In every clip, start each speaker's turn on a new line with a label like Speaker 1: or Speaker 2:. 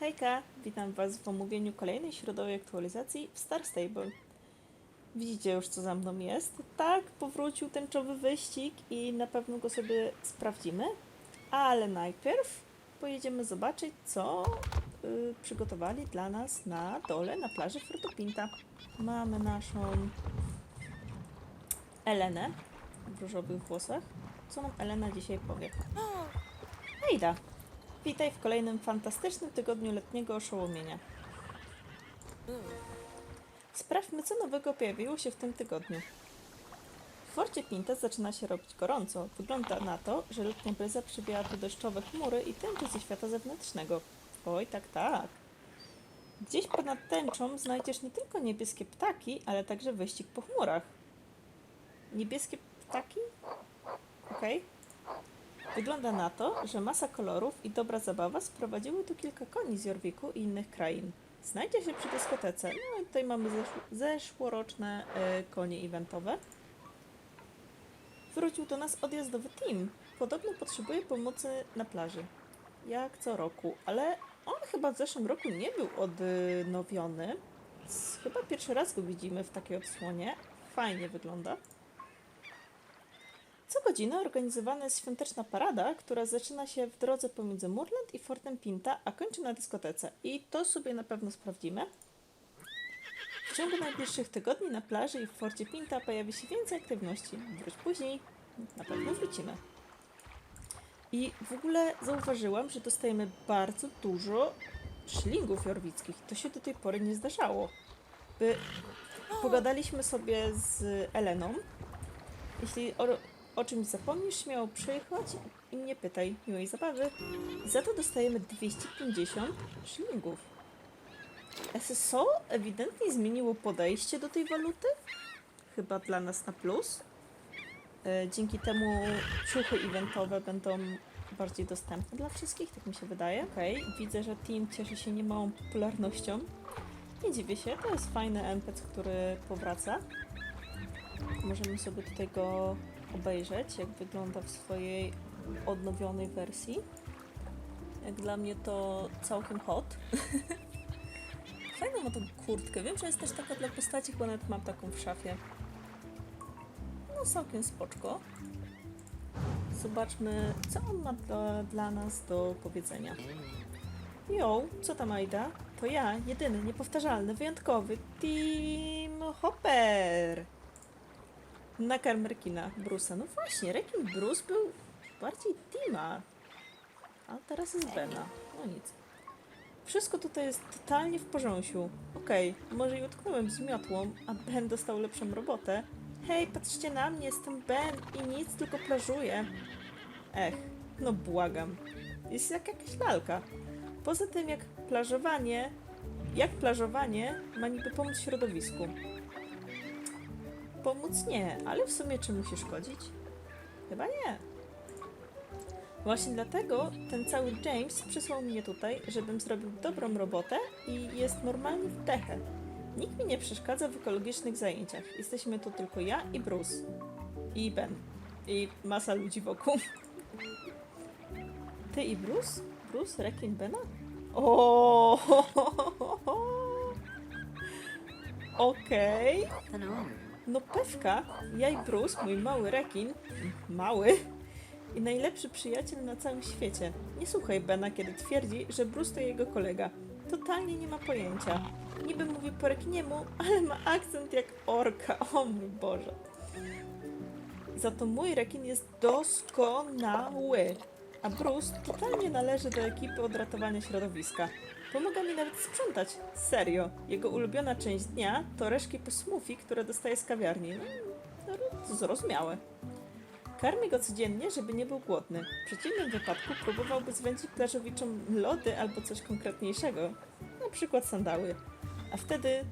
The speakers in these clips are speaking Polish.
Speaker 1: Hejka, witam Was w omówieniu kolejnej środowej aktualizacji w Star Stable. Widzicie już, co za mną jest. Tak, powrócił tęczowy wyścig i na pewno go sobie sprawdzimy. Ale najpierw pojedziemy zobaczyć, co y, przygotowali dla nas na dole, na plaży Fortopinta. Mamy naszą Elenę w różowych włosach. Co nam Elena dzisiaj powie? Hejda! Witaj w kolejnym fantastycznym tygodniu letniego oszołomienia. Sprawdźmy, co nowego pojawiło się w tym tygodniu. W Forcie Pinta zaczyna się robić gorąco. Wygląda na to, że letnia bryza przybiła tu deszczowe chmury i tęczy ze świata zewnętrznego. Oj, tak, tak. Gdzieś ponad tęczą znajdziesz nie tylko niebieskie ptaki, ale także wyścig po chmurach. Niebieskie ptaki? Okej. Wygląda na to, że masa kolorów i dobra zabawa sprowadziły tu kilka koni z Jorwiku i innych krain. Znajdzie się przy dyskotece. No i tutaj mamy zesz- zeszłoroczne y, konie eventowe. Wrócił do nas odjazdowy team. Podobno potrzebuje pomocy na plaży. Jak co roku, ale on chyba w zeszłym roku nie był odnowiony. Chyba pierwszy raz go widzimy w takiej odsłonie. Fajnie wygląda. Co godzinę organizowana jest świąteczna parada, która zaczyna się w drodze pomiędzy Murland i Fortem Pinta, a kończy na dyskotece. I to sobie na pewno sprawdzimy. W ciągu najbliższych tygodni na plaży i w Forcie Pinta pojawi się więcej aktywności. Wróć później, na pewno wrócimy. I w ogóle zauważyłam, że dostajemy bardzo dużo szlingów jorwickich. To się do tej pory nie zdarzało. By pogadaliśmy sobie z Eleną. Jeśli o, czymś zapomnisz, śmiało przychodź i mnie pytaj. Miłej zabawy. Za to dostajemy 250 szylingów. SSO ewidentnie zmieniło podejście do tej waluty. Chyba dla nas na plus. E, Dzięki temu ciuchy eventowe będą bardziej dostępne dla wszystkich, tak mi się wydaje. Okej, widzę, że team cieszy się niemałą popularnością. Nie dziwię się, to jest fajny NPC, który powraca. Możemy sobie tutaj go obejrzeć, jak wygląda w swojej odnowionej wersji. Jak dla mnie to całkiem hot. Fajną ma tą kurtkę. Wiem, że jest też taka dla postaci, bo nawet mam taką w szafie. No całkiem spoczko. Zobaczmy, co on ma dla, dla nas do powiedzenia. Jo, co tam Aida? To ja, jedyny, niepowtarzalny, wyjątkowy Team Hopper. Nakarm rekina Bruce'a. No właśnie, rekin Bruce był bardziej Tima. A teraz jest Bena. No nic. Wszystko tutaj jest totalnie w porządku. Okej, może i utknąłem z miotłą, a Ben dostał lepszą robotę. Hej, patrzcie na mnie, jestem Ben i nic, tylko plażuję. Ech, no błagam. Jest jak jakaś lalka. Poza tym, jak plażowanie, jak plażowanie ma niby pomóc środowisku. Pomóc nie, ale w sumie czy musi szkodzić? Chyba nie. Właśnie dlatego ten cały James przysłał mnie tutaj, żebym zrobił dobrą robotę i jest normalnie w techę. Nikt mi nie przeszkadza w ekologicznych zajęciach. Jesteśmy tu tylko ja i Bruce. I Ben. I masa ludzi wokół. Ty i Bruce? Bruce, Rekin, Bena? O! Okej. No pewka, ja i Bruce, mój mały rekin, mały i najlepszy przyjaciel na całym świecie. Nie słuchaj Bena, kiedy twierdzi, że Bruce to jego kolega. Totalnie nie ma pojęcia. Niby mówi po rekiniemu, ale ma akcent jak orka. O mój Boże. Za to mój rekin jest doskonały. A Bruce totalnie należy do ekipy od ratowania środowiska. Pomaga mi nawet sprzątać. Serio. Jego ulubiona część dnia to reszki po smoothie, które dostaje z kawiarni. No, no, zrozumiałe. Karmi go codziennie, żeby nie był głodny. W przeciwnym wypadku próbowałby zwędzić plażowiczom lody albo coś konkretniejszego. Na przykład sandały. A wtedy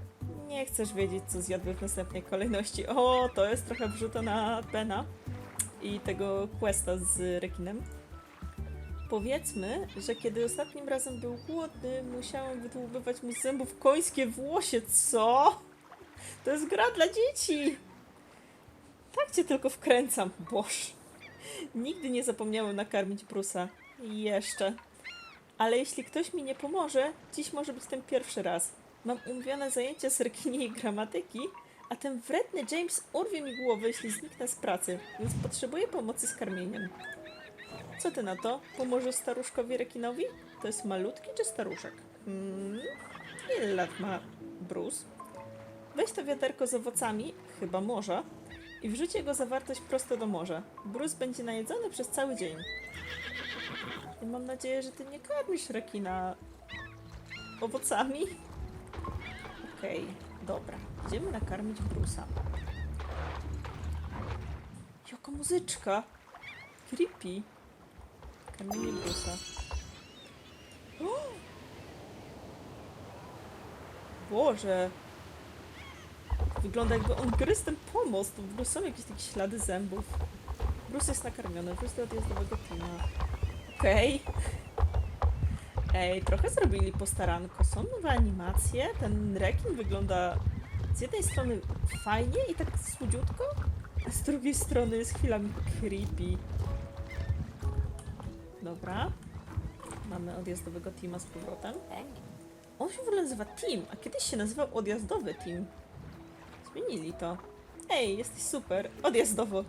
Speaker 1: nie chcesz wiedzieć, co zjadły w następnej kolejności. O, to jest trochę wrzuta na Bena i tego questa z rekinem. Powiedzmy, że kiedy ostatnim razem był głodny, musiałam wytłubywać mu z zębów końskie włosie. Co? To jest gra dla dzieci! Tak cię tylko wkręcam, boż. Nigdy nie zapomniałem nakarmić Brusa. Jeszcze. Ale jeśli ktoś mi nie pomoże, dziś może być ten pierwszy raz. Mam umówione zajęcia z rekini i gramatyki, a ten wredny James urwie mi głowę, jeśli zniknę z pracy, więc potrzebuję pomocy z karmieniem. Co ty na to? Pomożesz staruszkowi rekinowi? To jest malutki czy staruszek? Hmm, ile lat ma Bruce? Weź to wiaderko z owocami, chyba morza, i wrzuć jego zawartość prosto do morza. Bruce będzie najedzony przez cały dzień. I mam nadzieję, że ty nie karmisz rekina owocami. Okej, dobra. Idziemy nakarmić Bruce'a. Jaka muzyczka! Creepy. Bruce'a. O! Boże! Wygląda jakby on gryzł ten pomost. W ogóle są jakieś takie ślady zębów. Bruce jest nakarmiony. Wróć do odjazdowego teama. Okej. Ej, trochę zrobili postaranko. Są nowe animacje. Ten rekin wygląda z jednej strony fajnie i tak słodziutko, a z drugiej strony jest chwilami creepy. Dobra. Mamy odjazdowego teama z powrotem. On się w ogóle nazywa Team, a kiedyś się nazywał odjazdowy Team. Zmienili to. Ej, jesteś super. Odjazdowo.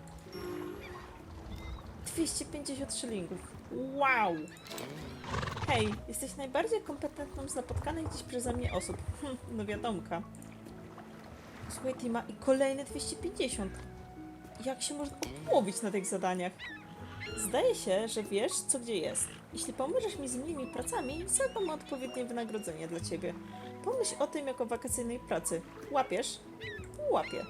Speaker 1: 250 szylingów. Wow! Hej, jesteś najbardziej kompetentną z napotkanych dziś przeze mnie osób. Hm, no wiadomka. Słuchaj, Tima, i kolejne 250. Jak się można odmówić na tych zadaniach? Zdaje się, że wiesz, co gdzie jest. Jeśli pomożesz mi z moimi pracami, zadam odpowiednie wynagrodzenie dla ciebie. Pomyśl o tym jako wakacyjnej pracy. Łapiesz? Łapię.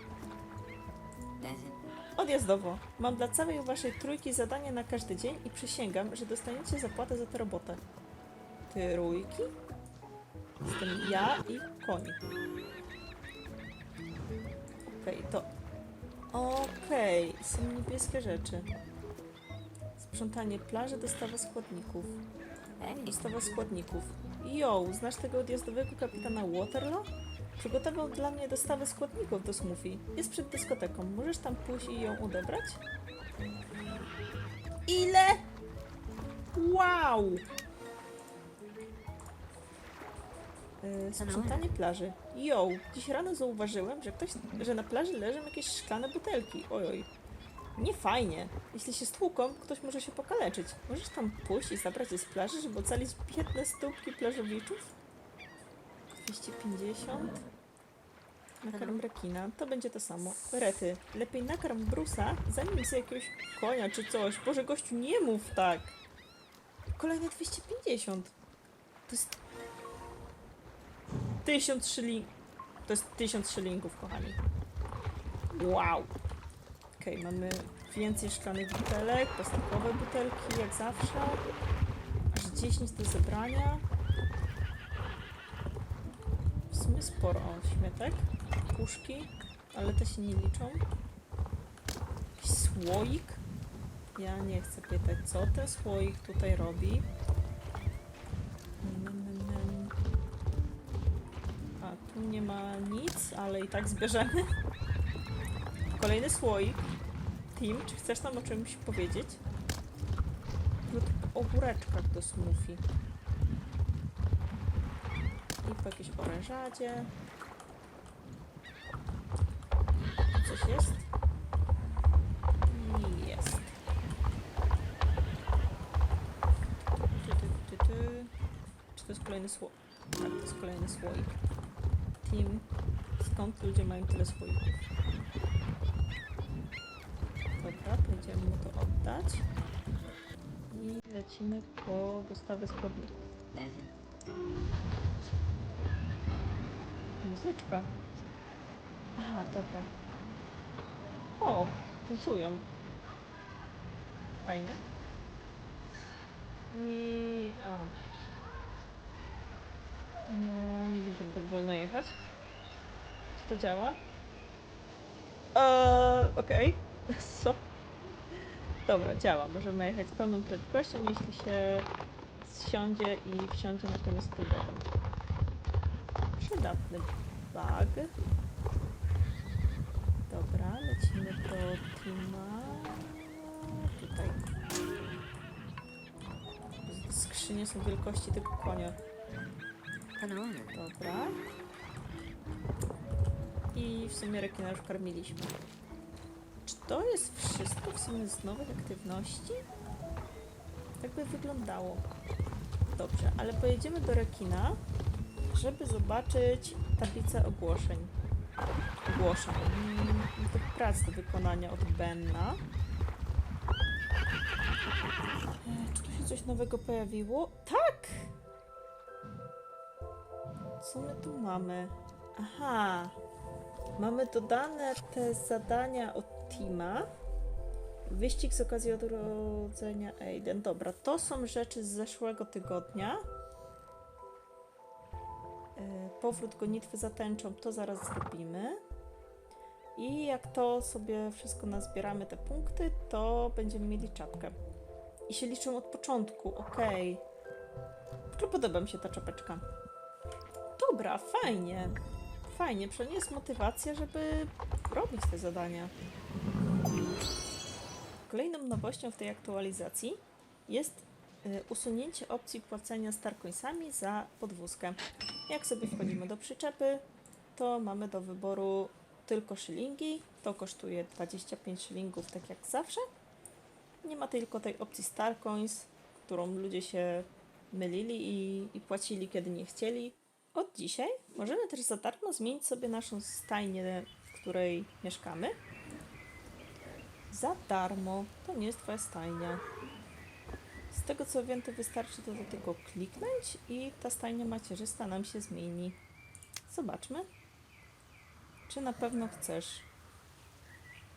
Speaker 1: Odjazdowo. Mam dla całej waszej trójki zadanie na każdy dzień i przysięgam, że dostaniecie zapłatę za tę robotę. Trójki? Jestem ja i koń. Okej, to... Okej, są niebieskie rzeczy. Sprzątanie plaży, dostawa składników. Dostawa składników. Jo, znasz tego odjazdowego kapitana Waterloo? Przygotował dla mnie dostawę składników do smoothie. Jest przed dyskoteką. Możesz tam pójść i ją odebrać? Ile? Wow! Yy, sprzątanie plaży. Jo, dziś rano zauważyłem, że ktoś, że na plaży leżą jakieś szklane butelki. Ojoj. Nie fajnie. Jeśli się stłuką, ktoś może się pokaleczyć. Możesz tam pójść i zabrać je z plaży, żeby ocalić biedne stópki plażowiczów? 250. Nakarm rekina. To będzie to samo. Rety. Lepiej nakarm brusa, zanim z jakiegoś konia czy coś. Boże, gościu, nie mów tak. Kolejne 250. To jest... 1000 szyling... To jest 1000 szylingów, kochani. Wow. Okej, mamy więcej szklanych butelek, plastikowe butelki, jak zawsze. Aż 10 do zebrania. W sumie sporo o, śmietek, puszki, ale te się nie liczą. Jakiś słoik. Ja nie chcę pytać, co ten słoik tutaj robi. A tu nie ma nic, ale i tak zbierzemy. Kolejny słoik. Tim, czy chcesz nam o czymś powiedzieć? O góreczkach do smoothie. I po jakiejś orężadzie. Coś jest? Jest. Ty, ty, ty, ty. Czy to jest kolejny słoik? Tak, to jest kolejny słoik. Tim, skąd ludzie mają tyle słoików? Pójdziemy mu to oddać. I lecimy po dostawę składników. Muzyczka. Aha, dobra. O, pulsują. Fajnie. I... O. No, nie widzę, tak wolno jechać. Czy to działa? Eee, okej. Co? Dobra, działa. Możemy jechać z pełną prędkością, jeśli się zsiądzie i wsiądzie na koniec tylowym. Przydatny bag. Dobra, lecimy do Tima. Tutaj. skrzynie są wielkości tego konia. Dobra. I w sumie rekina już karmiliśmy. Czy to jest wszystko w sumie z nowych aktywności? Tak by wyglądało. Dobrze, ale pojedziemy do rekina, żeby zobaczyć tablicę ogłoszeń. Ogłoszeń. Mm, Do prac do wykonania od Benna. Czy tu się coś nowego pojawiło? Tak! Co my tu mamy? Aha. Mamy dodane te zadania od Tima. Wyścig z okazji odrodzenia Aiden. Dobra, to są rzeczy z zeszłego tygodnia. E, Powrót gonitwy za tęczą, to zaraz zrobimy. I jak to sobie wszystko nazbieramy, te punkty, to będziemy mieli czapkę. I się liczą od początku, okej. Okay. Podoba mi się ta czapeczka. Dobra, fajnie. Fajnie, przynajmniej jest motywacja, żeby robić te zadania. Kolejną nowością w tej aktualizacji jest y, usunięcie opcji płacenia starcoinsami za podwózkę. Jak sobie wchodzimy do przyczepy, to mamy do wyboru tylko szylingi. To kosztuje 25 szylingów, tak jak zawsze. Nie ma tylko tej opcji Starcoins, którą ludzie się mylili i, i płacili, kiedy nie chcieli. Od dzisiaj możemy też za darmo zmienić sobie naszą stajnię, w której mieszkamy. Za darmo. To nie jest Twoja stajnia. Z tego co wiem, to wystarczy to do tego kliknąć i ta stajnia macierzysta nam się zmieni. Zobaczmy. Czy na pewno chcesz?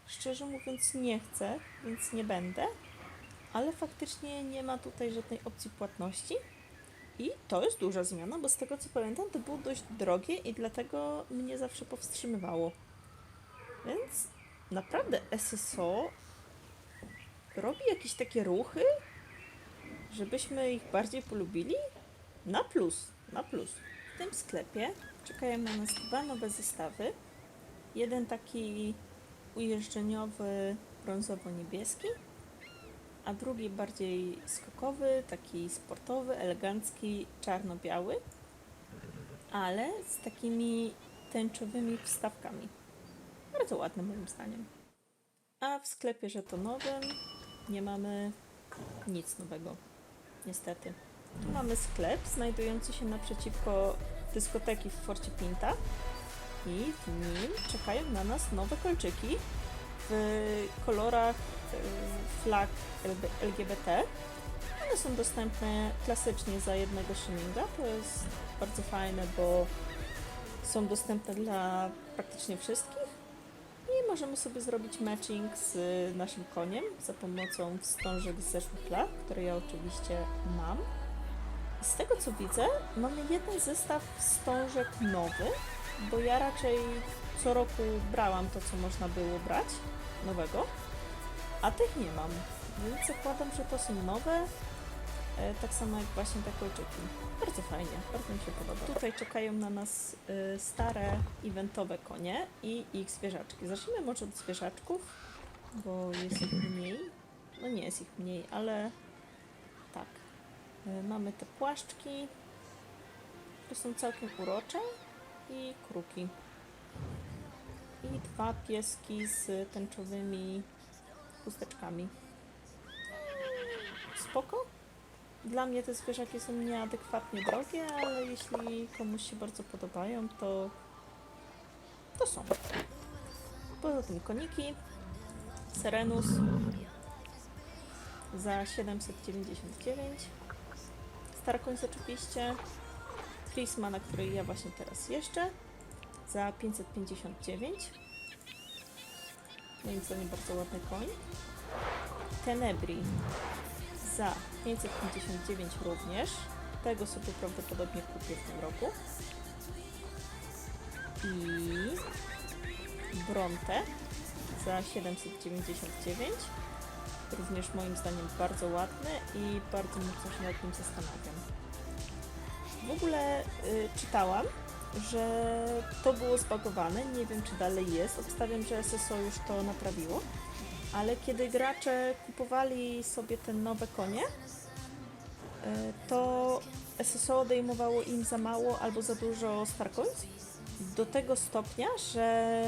Speaker 1: Szczerze mówiąc nie chcę, więc nie będę. Ale faktycznie nie ma tutaj żadnej opcji płatności. I to jest duża zmiana, bo z tego co pamiętam, to było dość drogie i dlatego mnie zawsze powstrzymywało. Więc naprawdę SSO robi jakieś takie ruchy, żebyśmy ich bardziej polubili? Na plus, na plus. W tym sklepie czekają na nas dwa nowe zestawy. Jeden taki ujeżdżeniowy brązowo-niebieski, a drugi bardziej skokowy, taki sportowy, elegancki, czarno-biały, ale z takimi tęczowymi wstawkami. Bardzo ładne moim zdaniem. A w sklepie żetonowym nie mamy nic nowego, niestety. Tu mamy sklep znajdujący się naprzeciwko dyskoteki w Forcie Pinta i w nim czekają na nas nowe kolczyki w kolorach y, flag LGBT. One są dostępne klasycznie za jednego szylinga. To jest bardzo fajne, bo są dostępne dla praktycznie wszystkich. I możemy sobie zrobić matching z naszym koniem za pomocą wstążek z zeszłych lat, które ja oczywiście mam. Z tego co widzę, mamy jeden zestaw wstążek nowy, bo ja raczej co roku brałam to, co można było brać nowego, a tych nie mam. Więc zakładam, że to są nowe, tak samo jak właśnie te kolczyki. Bardzo fajnie, bardzo mi się podoba. Tutaj czekają na nas e, stare eventowe konie i ich zwierzaczki. Zacznijmy może od zwierzaczków, bo jest ich mniej. No nie jest ich mniej, ale tak. E, Mamy te płaszczki, które są całkiem urocze i kruki. I dwa pieski z tęczowymi chusteczkami. Spoko. Dla mnie te zwierzaki są nieadekwatnie drogie, ale jeśli komuś się bardzo podobają, to to są. Poza tym koniki, Serenus za 799, Starcoins oczywiście, Prisma, na której ja właśnie teraz jeżdżę, za 559. Moim zdaniem bardzo ładny koń. Tenebri za 559 również. Tego sobie prawdopodobnie kupię w tym roku. I Bronte za 799. Również moim zdaniem bardzo ładny i bardzo mocno się nad nim zastanawiam. W ogóle y, czytałam, że to było zbagowane. Nie wiem, czy dalej jest. Obstawiam, że SSO już to naprawiło. Ale kiedy gracze kupowali sobie te nowe konie, e, to SSO odejmowało im za mało albo za dużo Starcoins do tego stopnia, że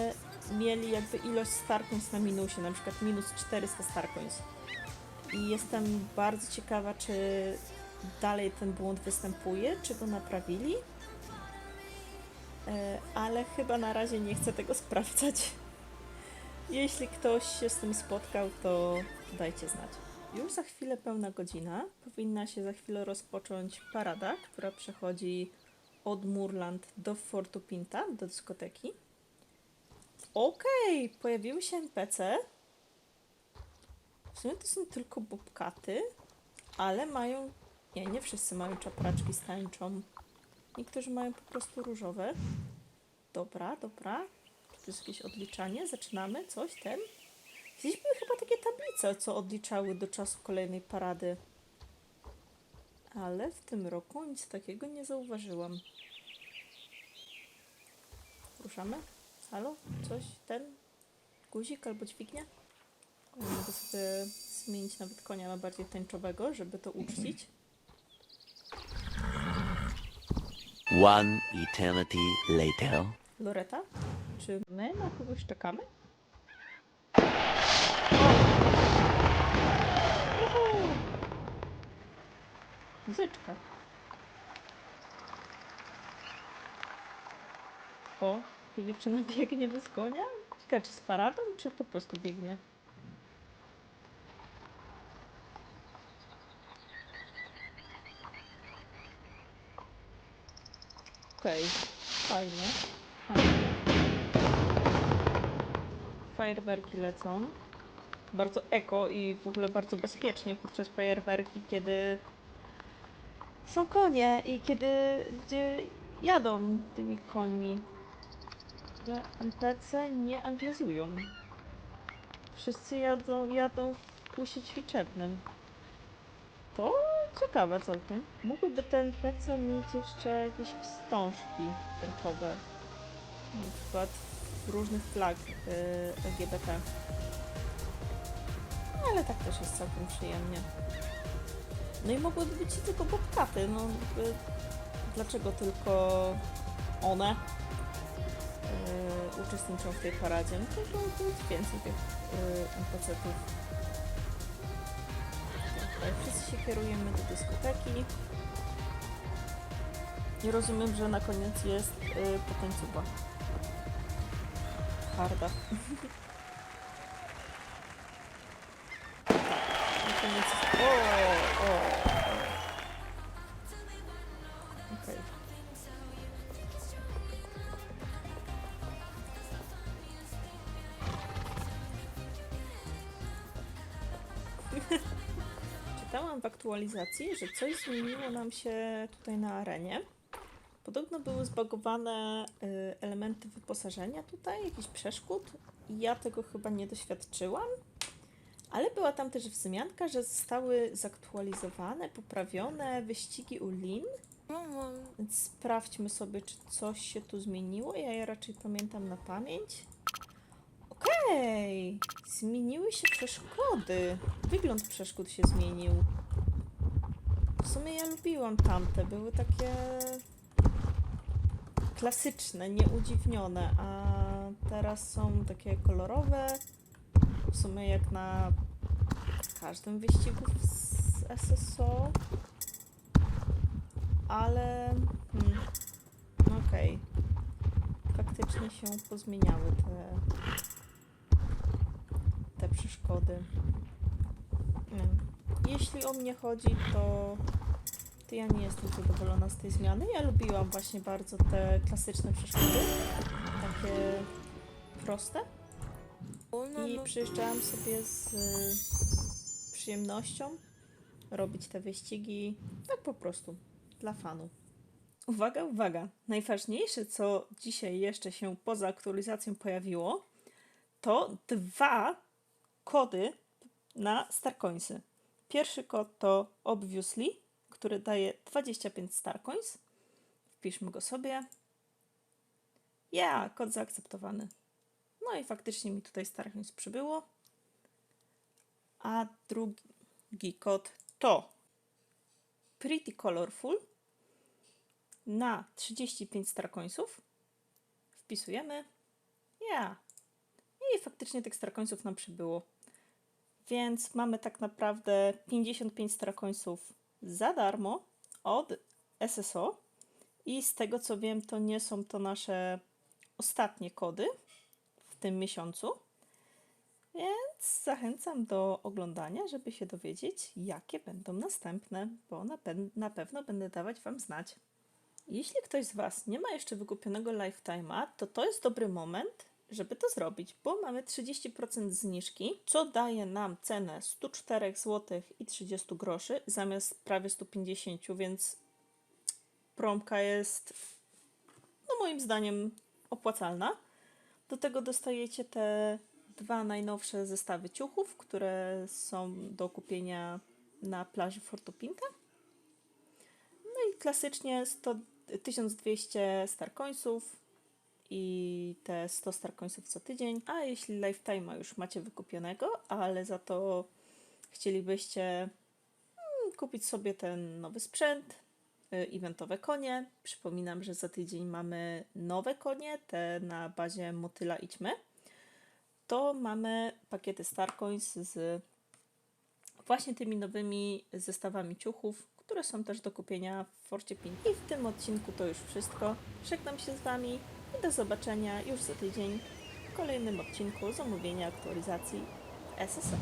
Speaker 1: mieli jakby ilość Starcoins na minusie, na przykład minus 400 Starcoins. I jestem bardzo ciekawa, czy dalej ten błąd występuje, czy go naprawili. E, Ale chyba na razie nie chcę tego sprawdzać. Jeśli ktoś się z tym spotkał, to dajcie znać. Już za chwilę pełna godzina. Powinna się za chwilę rozpocząć parada, która przechodzi od Murland do Fortu Pinta, do dyskoteki. Okej, pojawiły się NPC. W sumie to są tylko bobkaty, ale mają... Nie, nie wszyscy mają czapraczki z tęczą. Niektórzy mają po prostu różowe. Dobra, dobra. To jest jakieś odliczanie. Zaczynamy. Coś, ten. Gdzieś były chyba takie tablice, co odliczały do czasu kolejnej parady. Ale w tym roku nic takiego nie zauważyłam. Ruszamy? Halo? Coś? Ten? Guzik albo dźwignia? Mogę sobie zmienić nawet konia na bardziej tęczowego, żeby to uczcić.
Speaker 2: One eternity later.
Speaker 1: Loreta? Czy my na kogoś czekamy? Muzyczka. O, dziewczyna biegnie bez konia? Ciekawe, czy z paradą, czy po prostu biegnie? Okej, fajnie. Fajnie. Fajerwerki lecą. Bardzo eko i w ogóle bardzo bezpiecznie podczas fajerwerki, kiedy są konie i kiedy jadą tymi końmi. NPC nie anglizują. Wszyscy jadą, jadą w plusie ćwiczebnym. To ciekawe całkiem. Mógłby ten NPC mieć jeszcze jakieś wstążki rynkowe. Na przykład różnych flag y, LGBT. No, ale tak też jest całkiem przyjemnie. No i mogłyby być tylko bobkaty, no jakby, dlaczego tylko one y, uczestniczą w tej paradzie? No to być więcej tych y, NPC-ów. Wszyscy się kierujemy do dyskoteki. I rozumiem, że na koniec jest y, potencjuba. Harda. O, o, o. Okej. Czytałam w aktualizacji, że coś zmieniło nam się tutaj na arenie. Podobno były zbagowane y, elementy wyposażenia tutaj, jakichś przeszkód. Ja tego chyba nie doświadczyłam. Ale była tam też wzmianka, że zostały zaktualizowane, poprawione wyścigi u Lin. Więc sprawdźmy sobie, czy coś się tu zmieniło. Ja je raczej pamiętam na pamięć. Okej, zmieniły się przeszkody. Wygląd przeszkód się zmienił. W sumie ja lubiłam tamte, były takie klasyczne, nieudziwnione, a teraz są takie kolorowe. W sumie jak na każdym wyścigu z SSO. Ale hmm, okej. Faktycznie się pozmieniały te te przeszkody. Wiem. Jeśli o mnie chodzi, to, to ja nie jestem zadowolona z tej zmiany. Ja lubiłam właśnie bardzo te klasyczne przeszkody, takie proste. I przyjeżdżałam sobie z y, przyjemnością robić te wyścigi tak po prostu, dla fanu. Uwaga, uwaga! Najważniejsze, co dzisiaj jeszcze się poza aktualizacją pojawiło, to dwa kody na Starcoinsy. Pierwszy kod to Obviously, który daje 25 Starcoins. Wpiszmy go sobie. Ja, kod zaakceptowany. No i faktycznie mi tutaj Starcoins przybyło. A drugi kod to Pretty Colorful na 35 starcoinsów. Wpisujemy. Ja. I faktycznie tych starcoinsów nam przybyło. Więc mamy tak naprawdę 55 starcoinsów za darmo od SSO. I z tego co wiem, to nie są to nasze ostatnie kody w tym miesiącu. Więc zachęcam do oglądania, żeby się dowiedzieć, jakie będą następne, bo na, pe- na pewno będę dawać Wam znać. Jeśli ktoś z Was nie ma jeszcze wykupionego lifetime'a, to to jest dobry moment, żeby to zrobić, bo mamy 30% zniżki, co daje nam cenę 104 zł i 30 groszy zamiast prawie 150, więc promka jest no moim zdaniem opłacalna. Do tego dostajecie te dwa najnowsze zestawy ciuchów, które są do kupienia na plaży Fortopinta. No i klasycznie 100, 1200 starcoinsów i te 100 starcoinsów co tydzień. A jeśli lifetime'a już macie wykupionego, ale za to chcielibyście mm, kupić sobie ten nowy sprzęt, y, eventowe konie. Przypominam, że za tydzień mamy nowe konie, te na bazie motyla i ćmy. To mamy pakiety Starcoins z właśnie tymi nowymi zestawami ciuchów, które są też do kupienia w Forcie Pin. I w tym odcinku to już wszystko. Żegnam się z Wami i do zobaczenia już za tydzień w kolejnym odcinku zamówienia aktualizacji SSO.